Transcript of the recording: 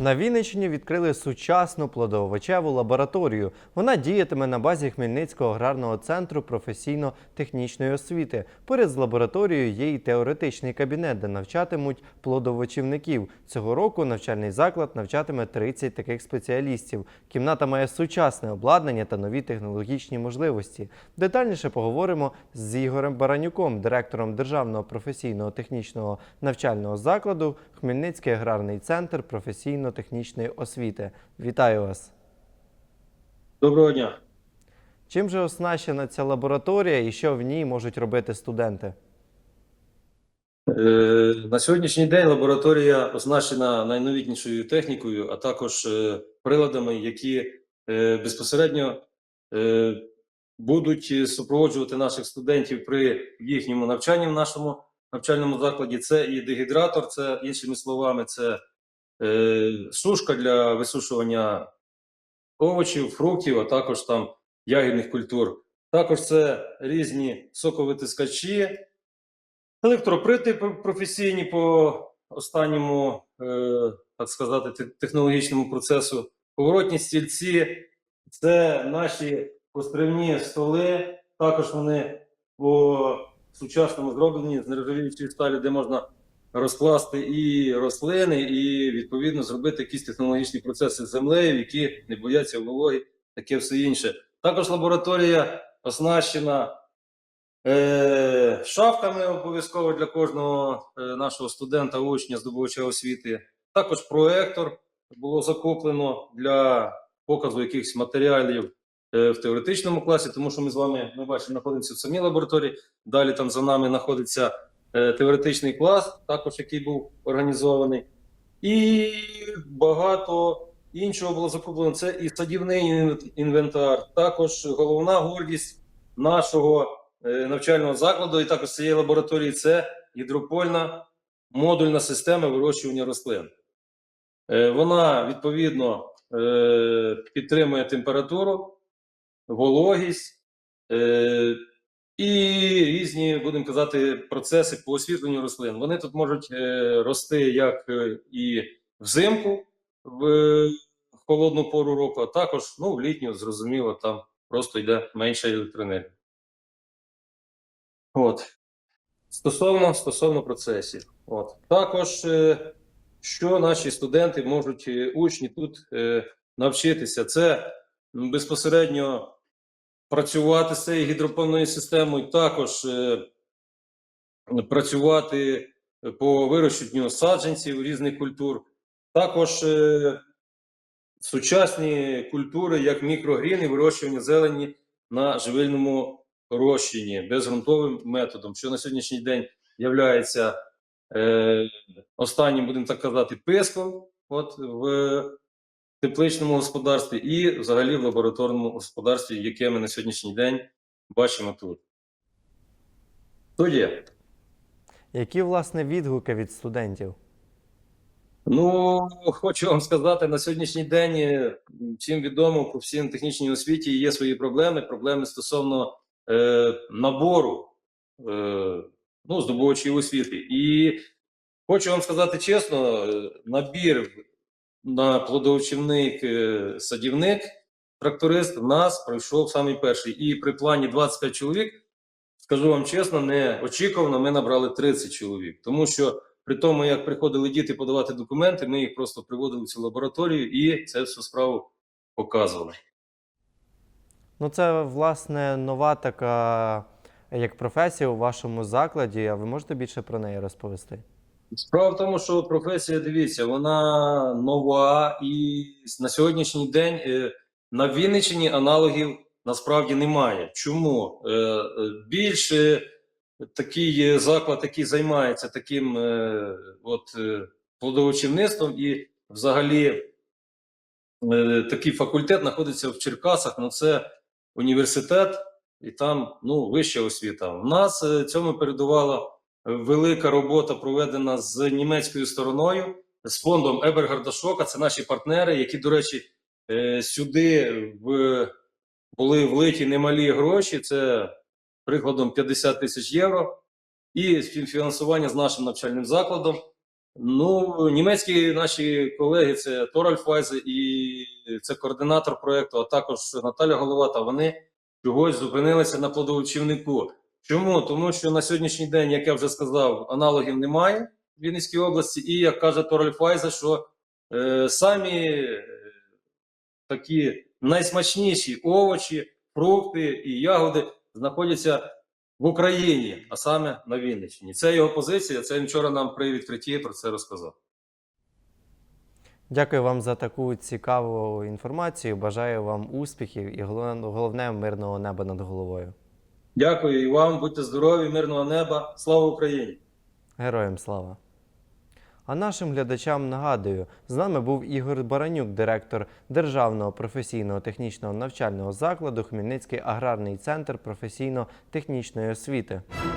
На Вінниччині відкрили сучасну плодоовочеву лабораторію. Вона діятиме на базі Хмельницького аграрного центру професійно-технічної освіти. Поряд з лабораторією є й теоретичний кабінет, де навчатимуть плодовочівників. Цього року навчальний заклад навчатиме 30 таких спеціалістів. Кімната має сучасне обладнання та нові технологічні можливості. Детальніше поговоримо з Ігорем Баранюком, директором Державного професійного технічного навчального закладу Хмельницький аграрний центр професійно-технічної освіти. Вітаю вас! Доброго дня. Чим же оснащена ця лабораторія і що в ній можуть робити студенти? Е, На сьогоднішній день лабораторія оснащена найновітнішою технікою, а також е, приладами, які е, безпосередньо будуть супроводжувати наших студентів при їхньому навчанні в нашому навчальному закладі. Це і дегідратор, це іншими словами, це сушка для висушування овочів, фруктів, а також там ягідних культур. Також це різні соковитискачі. Електроприти професійні по останньому, е, так сказати, технологічному процесу. Поворотні стільці це наші пострівні столи. Також вони по сучасному зроблені з нержавіючої сталі, де можна розкласти і рослини, і відповідно зробити якісь технологічні процеси з землею, які не бояться вологи, таке все інше. Також лабораторія оснащена Е, шафками обов'язково для кожного е, нашого студента, учня, здобувача освіти. Також проектор було закуплено для показу якихось матеріалів е, в теоретичному класі, тому що ми з вами ми бачимо, знаходимося в самій лабораторії. Далі там за нами знаходиться теоретичний клас, також який був організований. І багато іншого було закуплено. Це і садівний інвентар, також головна гордість нашого е, навчального закладу, і також цієї лабораторії це гідропольна модульна система вирощування рослин. Е, Вона відповідно е, підтримує температуру, вологість е, і різні, будемо казати, процеси по освітленню рослин. Вони тут можуть е, рости як е, і взимку, в е, холодну пору року, а також ну, в літню, зрозуміло, там просто йде менша електроенергія. От. Стосовно, стосовно процесів. От. Також, що наші студенти можуть, учні тут навчитися, це безпосередньо працювати з цією гідропонною системою, також е, працювати по вирощенню саджанців різних культур, також е, сучасні культури, як мікрогрін і вирощування зелені на живильному розчині безґрунтовим методом, що на сьогоднішній день є е, останнім, будемо так казати, писком от, в тепличному господарстві і взагалі в лабораторному господарстві, яке ми на сьогоднішній день бачимо тут. Є. Які власне відгуки від студентів? Ну, хочу вам сказати, на сьогоднішній день е, всім відомо по всім технічній освіті є свої проблеми. Проблеми стосовно е, набору е, ну, здобувачів освіти. І хочу вам сказати чесно: е, набір на плодовочівник е, садівник, тракторист в нас пройшов самий перший. І при плані 25 чоловік, скажу вам чесно, неочікувано ми набрали 30 чоловік, тому що. При тому, як приходили діти подавати документи, ми їх просто приводили в цю лабораторію і це всю справу показували. Ну, це власне нова така як професія у вашому закладі. А ви можете більше про неї розповісти? Справа в тому, що професія, дивіться, вона нова, і на сьогоднішній день е, на Вінниччині аналогів насправді немає. Чому? Е, е, Більше такий заклад, який займається таким от, плодовочівництвом, і взагалі такий факультет знаходиться в Черкасах. Ну, це університет, і там ну, вища освіта. У нас цьому передувала велика робота проведена з німецькою стороною, з фондом Ебергарда Шока. Це наші партнери, які, до речі, е, сюди в, були влиті немалі гроші. Це прикладом 50 тисяч євро. І співфінансування з нашим навчальним закладом. Ну, німецькі наші колеги, це Тораль Файзе і це координатор проєкту, а також Наталя Головата, вони чогось зупинилися на плодовочівнику. Чому? Тому що на сьогоднішній день, як я вже сказав, аналогів немає в Вінницькій області, і як каже Тораль Файзе, що е, самі е, такі найсмачніші овочі, фрукти і ягоди знаходяться в Україні, а саме на Вінниччині. Це його позиція. Це він вчора нам при відкритті про це розказав. Дякую вам за таку цікаву інформацію. Бажаю вам успіхів і головне мирного неба над головою. Дякую і вам, будьте здорові, мирного неба. Слава Україні! Героям слава! А нашим глядачам нагадую, з нами був Ігор Баранюк, директор Державного професійного технічного навчального закладу Хмельницький аграрний центр професійно-технічної освіти.